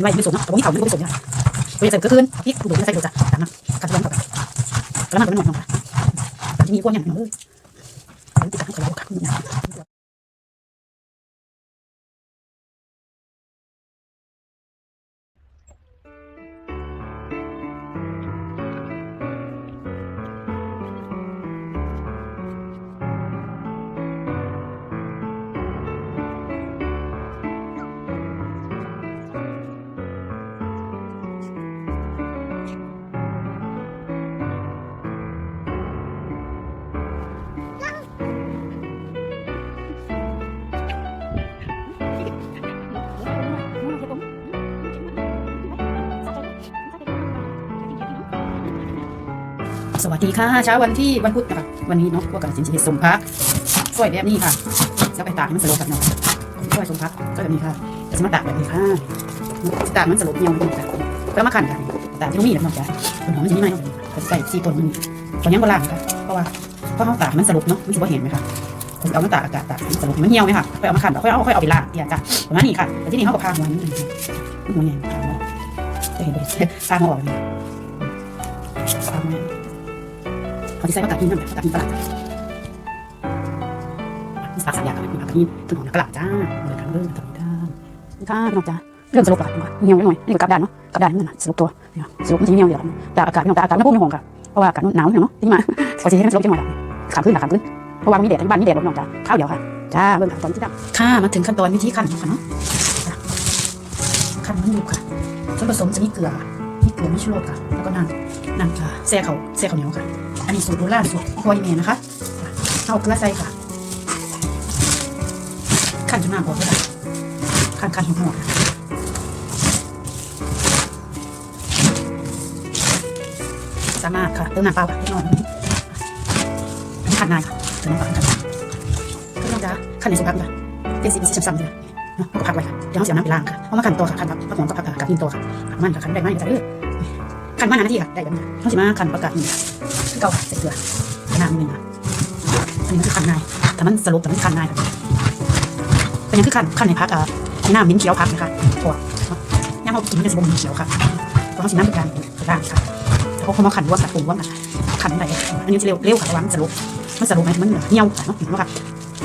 ไว้ไม่สมเนาะแต่ว่าที่เขาไม่ผสมเนี่ยเราจะใส่เกลือคืนพริกดูดไม่ใส่ดูจ้ะตามนะกัดทุกอย่างกับแล้วมันก็ไม่หนวดเนาะค่ะมีพวกอย่างเนาะเลยติดตามเขาค่ะคุณนะ สวัสดีค่ะเช้าวันที่วันพุธนะคะวันนี้เนาะพวกกับสินชีสมพักสวยแบบนี้ค่ะจะไปตากให้มันสลบกับเนาะสวยสมพักก็แบบนี้ค่ะจะมาตากแบบนี้ค่ะตากมันสลบเหี่ยวเลยจ้ะก็มาขันกันตากที่ต้องมีแล้วเนาะจ้ะต้นหอมมันจะมีไหมเนาะใส่ซีต้นมันตอนยังโบราณค่ะเพราะว่าเพราะเขาตากมันสลบเนาะมันจะว่าเห็นไหมค่ะผมเอามาตากอากาศตากมันสลบมันเหี่ยวไหมค่ะค่อยเอามาขันค่อยเอาค่อยเอาไปล้างเนี่ยจ้ะประมาณนี้ค่ะแต่ที่นี่เขาก็พาหัวนี่หัวเนี่ยพาหัวจะเห็นเลยพาหัวออกเลยพาหัว เขาจะใส่ผักกาดหินนั่นแหละผักกาดหินตลาดจ้ะมีผักสามอย่างกันมีผักกาดหินต้นหอมกระหล่ำจ้าเดือดทั้งเรื่องกับด้านค่ะพี่น้องจ้าเรื่องสรุปหลักเหี่ยวหน่อยนี่ก็กลับด้านเนาะกลับด้านนั่นน่ะสรุปตัวสรุปมันจะเหี่ยวอยู่แล้วแต่อากาศพี่น้องแต่อากาศไม่พุ่งไม่ห่วงค่ะเพราะว่าอากาศหนาวเนาะที่มาพอจะให้มันสรุปจังหวะขามขึ้นขามขึ้นเพราะว่ามีแดดที่บ้านมีแดดลมน้องจ้าข้าวเดียวค่ะจ้าเบิ่งขั้นตอนที่ดับค่ะมาถึงขั้นตอนวิธีขั้นค่ะเนาะขั้นมันอยู่ค่ะส่วนผสมจะมีเกลือมีเกลือมีชูรสค่ะแล้วก็น้ำน้ำค่ะแซ่เขาแซ่เขาเหนียวค่ะ อันนี้สูตรโบราณสูตรพ่อแม่นะคะเอาเกลือใส่ค่ะขั้นจนน้ำออกเลยค่ะขันขั้นหัวหัวสามารถค่ะเติมน้ำเปล่าค่ะเล็กน้อยอันนี้ขันนายค่ะเติมน้ำเปล่าขันก็ต้องจะขันในสุภาพค่ะเป็นสีเป็นสีช้ำๆเลยเนาะเอาผักไว้ค่ะเดี๋ยวเราเสียน้ำไปล้างค่ะเอามาขันตัวค่ะขันกับผักหอมกับผักกาดหินตัวค่ะผักมันค่ะขันได้ไหมจะเออขันมานาทีค่ะได้แบบนี้เขาจะมาขันประกาศนี่ค่ะ เก่าค่ะใส่เกลือขนาดนึงนะอันนี้คือขันนายแต่มันสรุปแต่มันขันนายค่ะเป็นยังคือขันขันในพักอะหน้ามิ้นเขียวพักนะคะพวกย่างเขากินมันจะสมบูรณ์เขียวค่ะเพราะเขาสีน้ำเป็นการร่างค่ะเขาเขามาขันร่วมกับปรุงร่วมขันอะไรอันนี้จะเร็วเร็วค่ะระว่ามันสรุปมันสรุปไหมมันเหนือเหี่ยวค่ะเนาะเห็นไหมค่ะ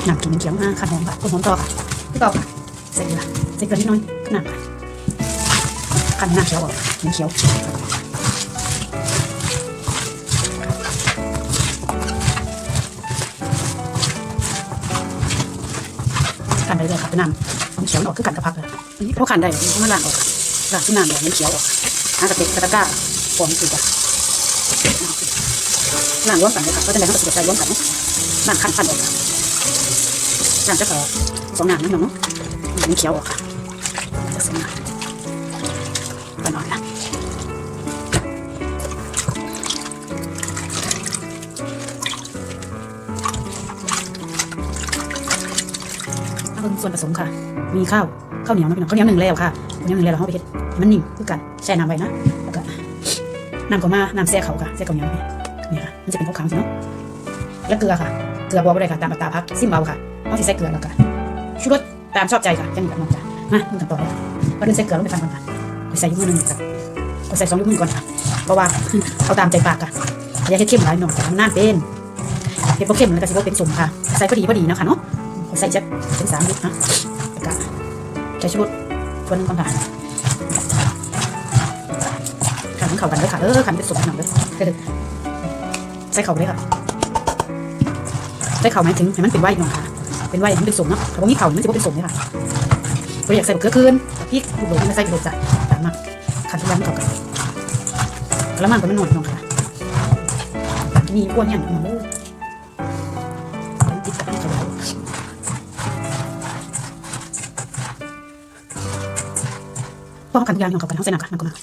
น้ำกินเป็นเขียวมากขันหอมค่ะต้นหอมต่อค่ะที่ต่อค่ะใส่เกลือใส่เกลือนิดหน่อยน้ำค่ะขันหน้าเขียวออกมิ้นเขียว นได้เลยค่ะเป็นน้ำมันเขียวออกคือกันกระพักเลยพวกขันได้เพราะมันล้างออกล้างที่น้ำแบบมันเขียวออกน้ำกระเตกกระตะก้าฟองคือจ้ะล้างร่วมกันเลยค่ะก็จะแบ่งให้ผสมใจร่วมกันเนาะล้างขันขันออกค่ะล้างจะขอสองน้ำนั่นเนาะมันเขียวออกค่ะจะสองน้ำก็นอนละ ส่วนผสมค่ะ มีข้าวข้าวเหนียวนะพี่น้องข้าวเหนียวหนึ่งแล้วค่ะข้าวเหนียวหนึ่งแล้วเราเอาไปเฮ็ดมันนิ่มคือกันแช่น้ำไว้นะแล้วก็น้ำก็มาน้ำแซ่เขาค่ะแซ่ข้าวเหนียวนี่นี่ค่ะมันจะเป็นขาวๆสิเนาะแล้วเกลือค่ะเกลือบัวบ่ได้ค่ะตามอัตราพักซิมเบาค่ะเอาสิใส่เกลือแล้วก็ชูรสตามชอบใจค่ะแค่นี้กับน้องจ้ะมาดูกันต่อเลยก็ดึงใส่เกลือลงไปฟังก่อนค่ะใส่ยุ้งมือหนึ่งค่ะใส่สองยุ้งมือก่อนค่ะเพราะว่าเอาตามใจปากค่ะอย่าให้เข้มหลายหน่อยมันน่าเป็นเผ็ดบ่เข้มแล้วก็สิบ่เป็นสมค่ะใส่พอดีพอดีนะคะเนาะ ใส่จักเป็นสามลิตรนะก็ใช้ชุดตัวหนึงก่อนค่ะขันเข่ากันเลยค่ะเออขันเป็นสุดหนังเลยเด็ดใส่เข่าไปเลยค่ะใส่เข่าหมายถึงให้มันเป็นไหวหน่อยค่ะ เป็นไหวให้มันเป็นสมเนาะถ้าว่ามีเข่ามันจะเป็นสมเลยค่ะเราอยากใส่บะเขือคืนพริกลูกโดดไม่ใส่กระโดดจ้ะตามมาขันทุกอย่างเข่ากันแล้วมันก็มันหน่อยน้องค่ะมีอ้วนอย่างหนึ่ยติด กันทุกอย่างของเขากันทั้งเส้นหนักค่ะนั่นก็มา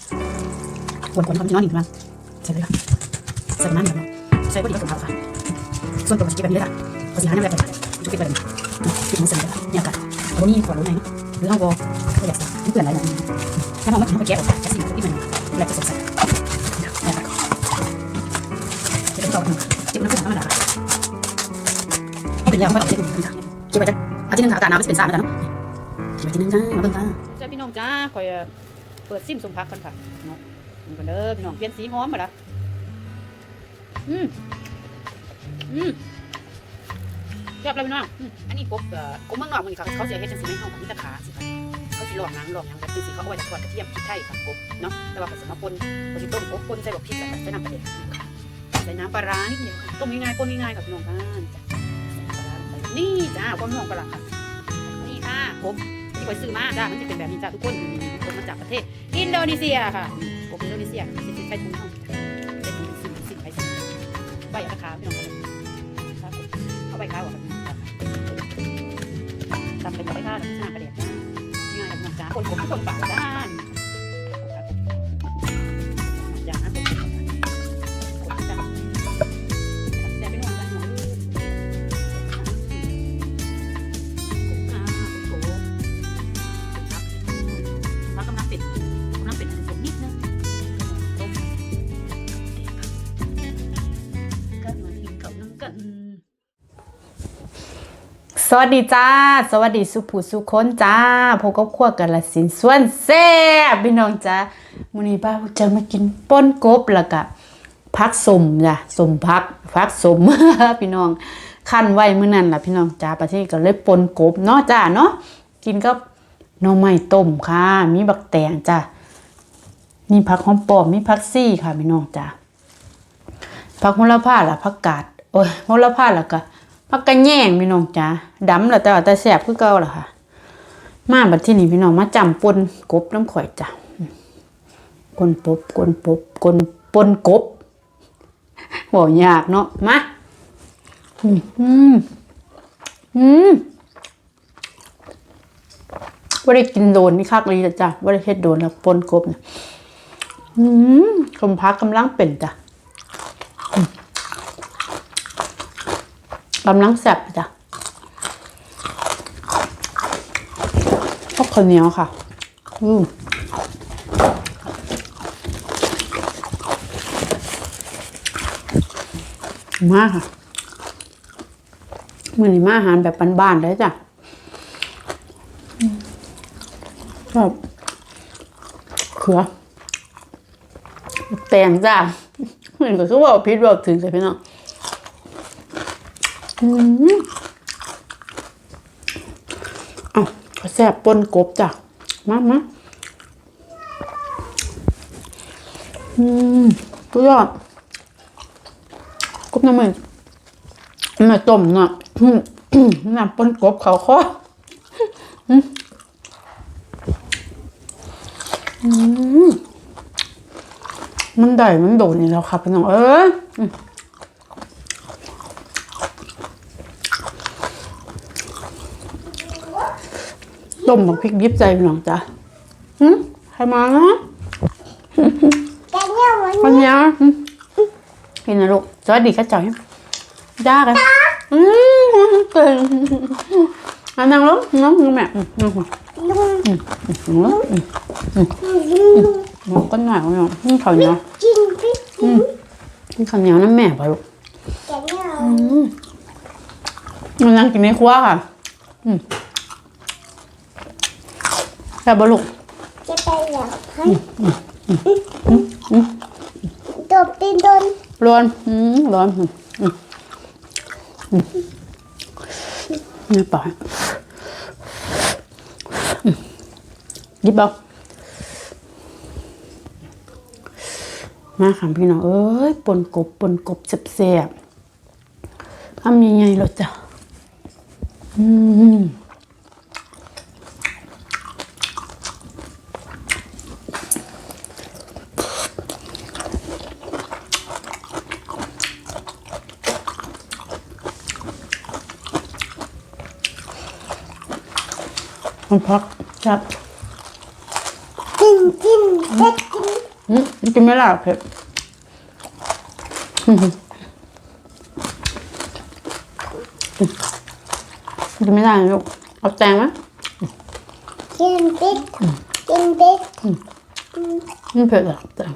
ขวนขวนความที่นอยหนึ่งมันใส่เลยค่ะใส่น้ำแบบนี้ใส่พอดีกับสุขภาพค่ะส่วนตัวมันจะกินแบบนี้เลยค่ะพอสิหาน้ำแบบนี้จุกกินแบบนี้กินมันเสร็จแล้วเนี่ยค่ะวันนี้ขวดรู้ไหนเนาะหรือเอาวอก็อยากใส่ไม่เปลี่ยนอะไรอย่างนี้ถ้าเราไม่ถึงเขาแก้ออกจะสิ่งที่มันแหลกจะสดใสเนี่ยค่ะจะต้องต่อหนึ่งจิ้มน้ำผึ้งธรรมดาเป็นยาไม่ต้องจ็บหนึ่งค่ะเก็บไว้จ้ะอาทิตย์นึงค่ะอาการน้ำไม่เป็นสารแล้วเนาะเก็บไว้ทีนึงจ้ามาเบิ่งจ้าจ้าพี่น้องจ้าคอย เปิดซิมสมพักกันค่ะเนาะมันกันเด้อพี่น้องเปลี่ยนสีหอมมาละอืมอืมเรียบร้อยพี่น้องอันนี้กบเอ่อกบเมืองนอกมันค่ะเขาจะเฮ็ดจังซี่ให้ากับมีแตะขาสิค่ะเขาสิลอกหนังลอกหยังแบบนี้สิเขาเอาไว้ทอดกระเทียมพริกไทยค่ะกบเนาะแต่ว่าเขาสิมาปนเขาสิต้มกบปนใส่บักพริกแล้วก็ใส่น้ำปลาแดกค่ะใส่น้ำปลาร้านิดเดียวค่ะต้มง่ายๆปนง่ายๆค่ะพี่น้องค่ะจ้ะนี่จ้าความนัวปลาร้าค่ะนี่ค่ะกบที่คอยซื้อมาจ้ามันจะเป็นแบบนี้จ้าทุกคน จากประเทศอินโดนีเซียค่ะผมอินโดนีเซียสิสิใช้ถุงเท่าใช้ถุงสิสิสิไปสิใบราคาพี่น้องกันครับเอาใบขาวอะทำเป็นใบข้าวหน้าประเดี๋ยวง่ายมากจ้าคนผมคนป่าด้านอย่า วัสดีจ้า สวัสดีสุผู้สุคนจ้าพบกับขั้วกันละสินส่วนแซ่บพี่น้องจ้ามื้อนี้ป้าจะมากินป้นกบแล้วก็พักสมจ้ะสมพักพักสมพี่น้องคั่นไว้มื้อนั้นล่ะพี่น้องจ้าประเทศก็เลยปนกบเนาะจ้าเนาะกินกับหน่อไม้ต้มค่ะ มีบักแตงจ้ามีผักหอมปอมมีผักซี่ค่ะพี่น้องจ้าผักโหระพาล่ะผักกาดโอ้ยโหระพาล้วก็ พักกันแย่งพี่น้องจ้าดำแล้วแต่ว่าแต่แสบคือเก่าล่ะค่ะ มาบัดที่นี่พี่น้องมาจำปนกบน้ำข่อยจ้ะกนปบกนปบกนปนกบบอกยากเนาะมาอืมอืมอืมว่าได้กินโดนนี่คักเลยจ้ะว่าได้เฮ็ดโดนแล้วปนกบเนี่ยอืมคมพักกำลังเป็นจ้ะ กำลังแซ่บจ้ะพวกข้าวเหนียวค่ะ อืมมากค่ะมือนี้มาอาหารแบบบ้านๆเลยจ้ะอืมแบบเขือแตงจ้ะเหมือนกับคือว่าพิษบอกถึงเลยพี่น้อง อืมอ้าก็แซ่บปนกบจ้ะ มามาอืมสุดยอดกบน้ำมันมันต้มเนาะอืมน้ำปนกบเขาคออืมมันได้มันโดนนี่แล้วครับพี่น้องเอ้ยอื ต้มกับพริกยิบใจพี่น้องจ้ะหืมใครมานะจะเนี่ยวันวันนี้หืมกินนะลูกสวัสดีค่ะจ่อยจ้ากันอืมเก่งอะนั่งลงน้องแม่อืมอืมอืมลุงอืมอืมอืมก็หน่อยพี่น้องนี่ข้าวเหนียวกินพริกนี่ข้าวเหนียวน้ำแม่ป่ะลูกจะเนี่ยมันนั่งกินในครัวค่ะอืม แซ่บป่ะลูกจะไปอยากให้ตบตีนโดนร้อนอืมร้อนอืมอืมอืมนี่ปล่อยอืมหยิบเอามาค่ะพี่น้องเอ้ยปนกบปนกบแซ่บๆทำยังไงเราจะอืม มันพักจับกินกินเด็กกินอืมกินไม่ได้หรอกเผ็ดอืมกินไม่ได้นะลูกเอาแตงไหมกินพริกกินพริกไม่เผ็ดหรอกแตง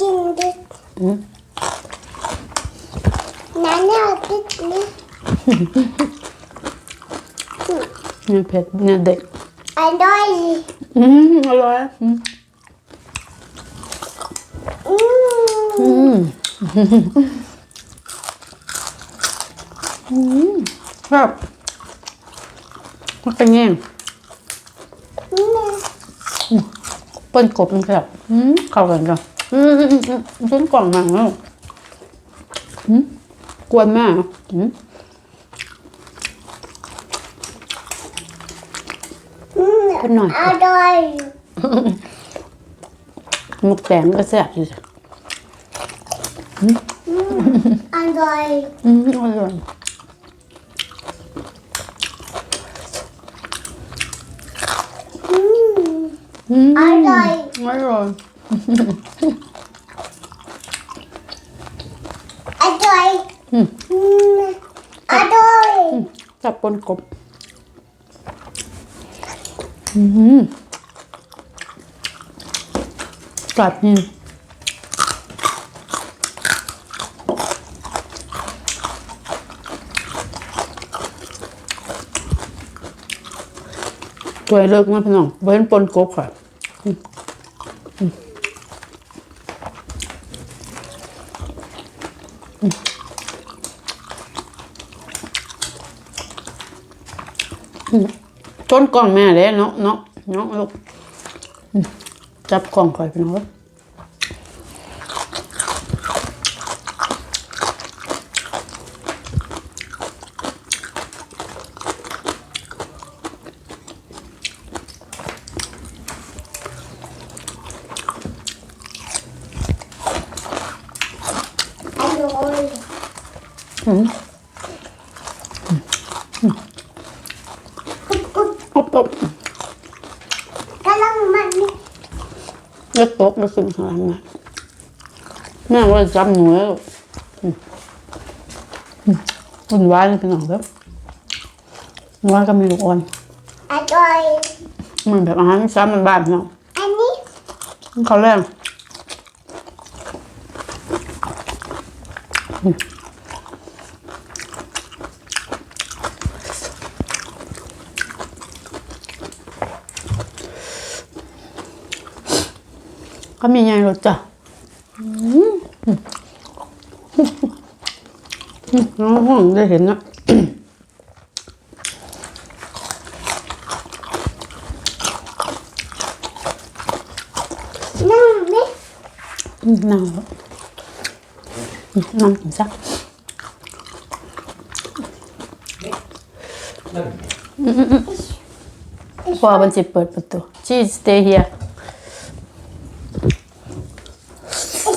กินพริกอืมน้าเนี่ยพริ เนี่ยเผ็ดเนี่ยเด็กอร่อยอืมอร่อยอืมอืมอครับมันเป็นไงเปิ้กบมันแบบอืมเข้ากันกันอืมอืมอืมชิ้นกล่องมังแล้วอืมกวนมาอืม ขึ้นหน่อย อร่อยหมกแตงก็แซ่บอยู่จ้ะอร่อยอืมอร่อยอืมอืมอร่อยอร่อยอร่อยอืมอืมอร่อยจับปนกบ อืมกลับนี่ตัวเลิกมาพี่น้องเว้นปนกบค่ะอืมอืมอืมอื มต้นกล่องแม่เลยเนาะเนาะเนาะลูกอืมจับกล่องคอยพี่น้องเว้ยอร่อย อืม กุ๊บ ปุ๊บปุ๊บ กำลังมันนี่เล็กตกแล้วขึ้นข้างหลังมาแม่ว่าจำหนูแล้วอืมอืมอุ่นวายเลยพี่น้องเด้อว่าก็มีลูกอ่อนอร่อยมันแบบอาหารซ้ำมันบ้านพี่น้องอันนี้ เขาวแรงอืมก็มีไงรสจ้ะอืมอืมอืมน้องห้องได้เห็นนะ นั่งนี่ อืมนั่ งแล้วอืมนั่งกินซะพอมันจะเปิดประตู she stay here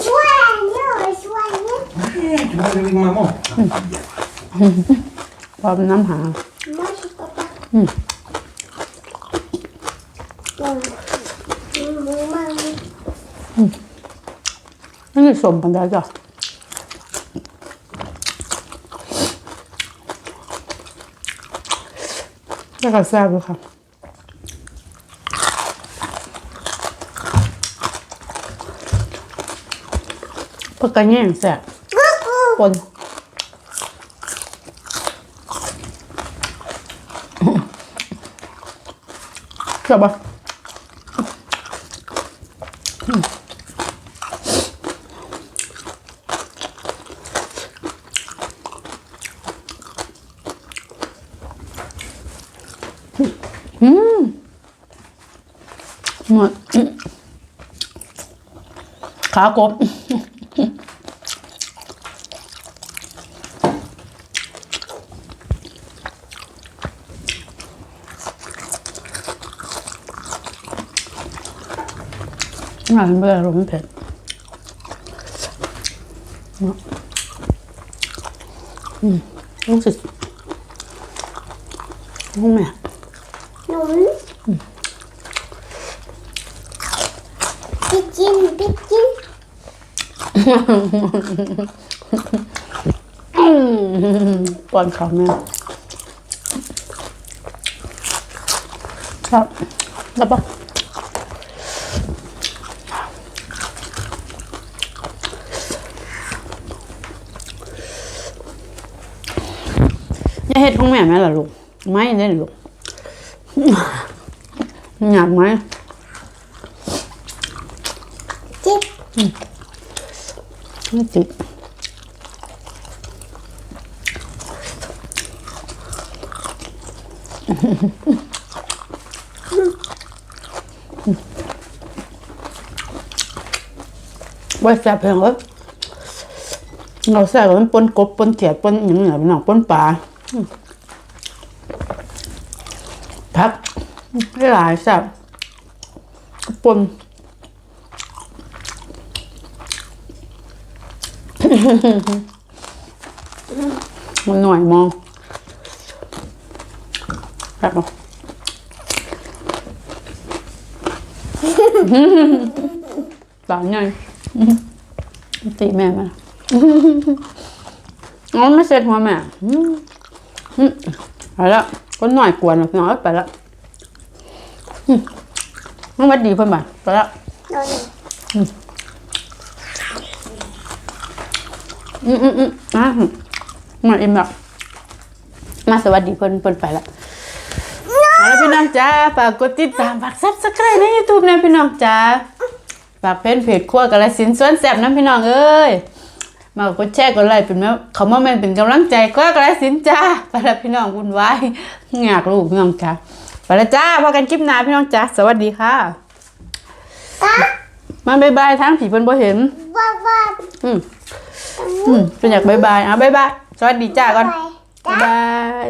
ช่วยเนี่ยช่วยเนี่ย Tu vas avec maman พอมันน้ำหา มาชิปะ อืม อืมอืมมั นไม่ได้สมปันได้จ้ะแล้วก็แซ่บด้วยค่ะผักกระแยงแซ่บ กุ๊กกุ๊กปนใช่ปะอืมหมดขากบ งานเบื่อรู้มันเผ็ดเนาะอืมรู้สึกรู้ไหมหนุนพี่จินพี่จินป้อนข้าวแม่ครับแล้วปะ ดของแม่ไหมล่ะลูก ไม่เด็ดลูกหยากไหมจิ๊บจิ๊บว่าแซ่บเพียงเอเราแซ่บมันปนกบปนเถียดปนอย่างเงี้ยน้องปนปลา พักได้หลายแซ่บปนมันหน่อยมองแบบบอกตอนใหญ่ตีแม่มาอ๋อไม่เสร็จหัวแม่ ไปแล้วก็หน่อยกวนหน่อยน้อยไปแล้วอืมมันวัดดีเพิ่นบ่าไปแล้วโดนอืมอืมอืมอะมาอิ่มแล้วมาสวัสดีเพิ่นเพิ่นไปแล้วเอาละพี่น้องจ้าฝากกดติดตามฝากซับสไครต์ใน YouTube นะพี่น้องจ้าฝากเพจเพจครัวกะละสินสวนแซ่บนะพี่น้องเอ้ย มากดแชร์กดไลค์เป็นแม่เขามาแม่นเป็นกำลังใจครัวกะละสินจ้าไปแล้วพี่น้องวุ่นวายอยากลูกพี่น้องจ้าไปแล้วจ้าพอกันคลิปหน้าพี่น้องจ้าสวัสดีค่ะตามาบ๊ายบายทั้งผีเพิ่นบ่เห็นบ้าบ้าอืมอืมเป็นอยากบายบายอะบายบายสวัสดีจ้าก่อนไปบายบาย